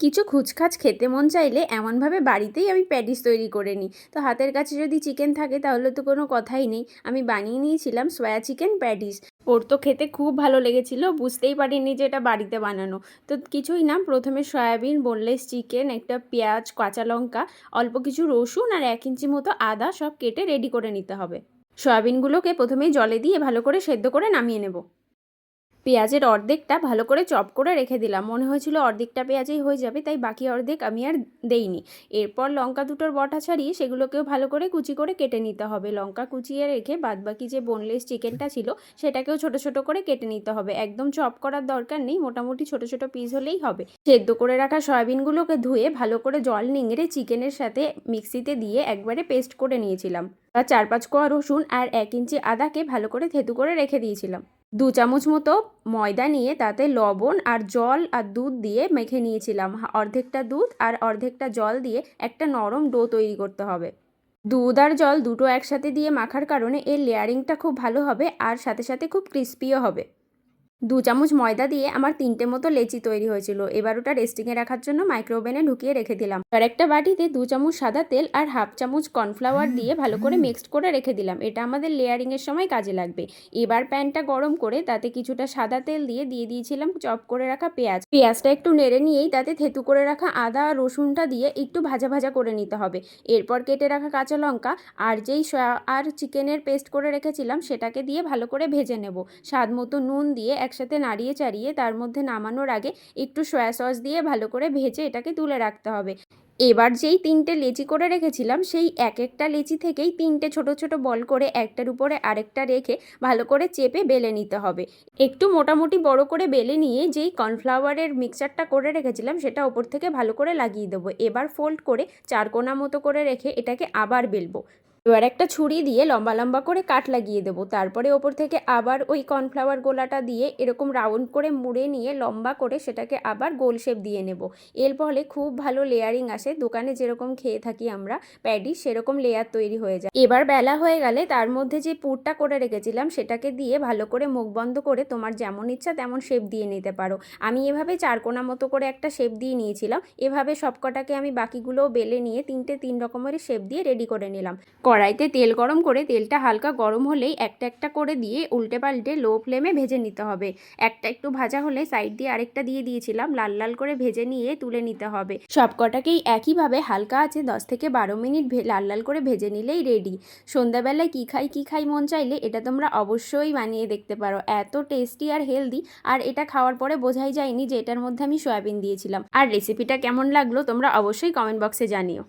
কিছু খুচখাচ খেতে মন চাইলে এমনভাবে বাড়িতেই আমি প্যাটিস তৈরি করে নিই। তো হাতের কাছে যদি চিকেন থাকে তাহলে তো কোনো কথাই নেই। আমি বানিয়ে নিয়েছিলাম সয়া চিকেন প্যাটিস ওর তো খেতে খুব ভালো লেগেছিল, বুঝতেই পারিনি যে এটা বাড়িতে বানানো। তো কিছুই না, প্রথমে সয়াবিন বোনলেস চিকেন একটা পেঁয়াজ, কাঁচা লঙ্কা, অল্প কিছু রসুন আর এক ইঞ্চি মতো আদা সব কেটে রেডি করে নিতে হবে। সয়াবিনগুলোকে প্রথমেই জলে দিয়ে ভালো করে সেদ্ধ করে নামিয়ে নেব। পেঁয়াজের অর্ধেকটা ভালো করে চপ করে রেখে দিলাম। মনে হয়েছিল অর্ধেকটা পেঁয়াজেই হয়ে যাবে, তাই বাকি অর্ধেক আমি আর দেইনি। এরপর লঙ্কা দুটোর বটা ছাড়িয়ে সেগুলোকেও ভালো করে কুচি করে কেটে নিতে হবে। লঙ্কা কুচিয়ে রেখে বাদবাকি যে বোনলেস চিকেনটা ছিল, সেটাকেও ছোট ছোট করে কেটে নিতে হবে। একদম চপ করার দরকার নেই, মোটামুটি ছোট ছোট পিস হলেই হবে। সেদ্ধ করে রাখা সয়াবিনগুলোকে ধুয়ে ভালো করে জল নিংড়ে চিকেনের সাথে মিক্সিতে দিয়ে একবারে পেস্ট করে নিয়েছিলাম। চার পাঁচ কোয়া রসুন আর এক ইঞ্চি আদাকে ভালো করে থেতু করে রেখে দিয়েছিলাম। দু চামচ মতো ময়দা নিয়ে তাতে লবণ আর জল আর দুধ দিয়ে মেখে নিয়েছিলাম। অর্ধেকটা দুধ আর অর্ধেকটা জল দিয়ে একটা নরম ডো তৈরি করতে হবে। দুধ আর জল দুটো একসাথে দিয়ে মাখার কারণে এর লেয়ারিংটা খুব ভালো হবে আর সাথে সাথে খুব ক্রিস্পিও হবে। দু চামচ ময়দা দিয়ে আমার তিনটে মতো লেচি তৈরি হয়েছিল। এবার ওটা রেস্টিংয়ে রাখার জন্য মাইক্রোওভেনে ঢুকিয়ে রেখে দিলাম। আর একটা বাটিতে দু চামচ সাদা তেল আর হাফ চামচ কর্নফ্লাওয়ার দিয়ে ভালো করে মিক্সড করে রেখে দিলাম। এটা আমাদের লেয়ারিংয়ের সময় কাজে লাগবে। এবার প্যানটা গরম করে তাতে কিছুটা সাদা তেল দিয়ে দিয়ে দিয়েছিলাম চপ করে রাখা পেঁয়াজ। পেঁয়াজটা একটু নেড়ে নিয়েই তাতে থেতু করে রাখা আদা আর রসুনটা দিয়ে একটু ভাজা ভাজা করে নিতে হবে। এরপর কেটে রাখা কাঁচা লঙ্কা আর যেই আর চিকেনের পেস্ট করে রেখেছিলাম সেটাকে দিয়ে ভালো করে ভেজে নেব। স্বাদ মতো নুন দিয়ে একসাথে নাড়িয়ে চাড়িয়ে তার মধ্যে নামানোর আগে একটু সয়া সস দিয়ে ভালো করে ভেজে এটাকে তুলে রাখতে হবে। এবার যেই তিনটে লেচি করে রেখেছিলাম, সেই এক একটা লেচি থেকেই তিনটে ছোট ছোট বল করে একটার উপরে আরেকটা রেখে ভালো করে চেপে বেলে নিতে হবে। একটু মোটামুটি বড় করে বেলে নিয়ে যেই কর্নফ্লাওয়ারের মিক্সচারটা করে রেখেছিলাম, সেটা ওপর থেকে ভালো করে লাগিয়ে দেবো। এবার ফোল্ড করে চারকোনা মতো করে রেখে এটাকে আবার বেলবো। এবার একটা ছুরি দিয়ে লম্বা লম্বা করে কাট লাগিয়ে দেবো। তারপরে ওপর থেকে আবার ওই কর্নফ্লাওয়ার গোলাটা দিয়ে এরকম রাউন্ড করে মুড়ে নিয়ে লম্বা করে সেটাকে আবার গোল শেপ দিয়ে নেব। এর ফলে খুব ভালো লেয়ারিং আসে। দোকানে যেরকম খেয়ে থাকি আমরা, প্যাডি সেরকম লেয়ার তৈরি হয়ে যায়। এবার বেলা হয়ে গেলে তার মধ্যে যে পুরটা করে রেখেছিলাম, সেটাকে দিয়ে ভালো করে মুখ বন্ধ করে তোমার যেমন ইচ্ছা তেমন শেপ দিয়ে নিতে পারো। আমি এভাবে চারকোনা মতো করে একটা শেপ দিয়ে নিয়েছিলাম। এভাবে সবকটাকে আমি বাকিগুলোও বেলে নিয়ে তিনটে তিন রকমের শেপ দিয়ে রেডি করে নিলাম। কড়াইতে তেল গরম করে তেলটা হালকা গরম হলেই একটা একটা করে দিয়ে উল্টে পাল্টে লো ফ্লেমে ভেজে নিতে হবে। একটা একটু ভাজা হলে সাইড দিয়ে আরেকটা দিয়ে দিয়েছিলাম, লাল লাল করে ভেজে নিয়ে তুলে নিতে হবে। সব কটাকেই একইভাবে হালকা আছে, দশ থেকে বারো মিনিট লাল লাল করে ভেজে নিলেই রেডি সন্ধ্যাবেলায় কী খাই কী খাই মন চাইলে এটা তোমরা অবশ্যই বানিয়ে দেখতে পারো। এত টেস্টি আর হেলদি আর এটা খাওয়ার পরে বোঝাই যায়নি যে এটার মধ্যে আমি সয়াবিন দিয়েছিলাম। আর রেসিপিটা কেমন লাগল তোমরা অবশ্যই কমেন্ট বক্সে জানিও।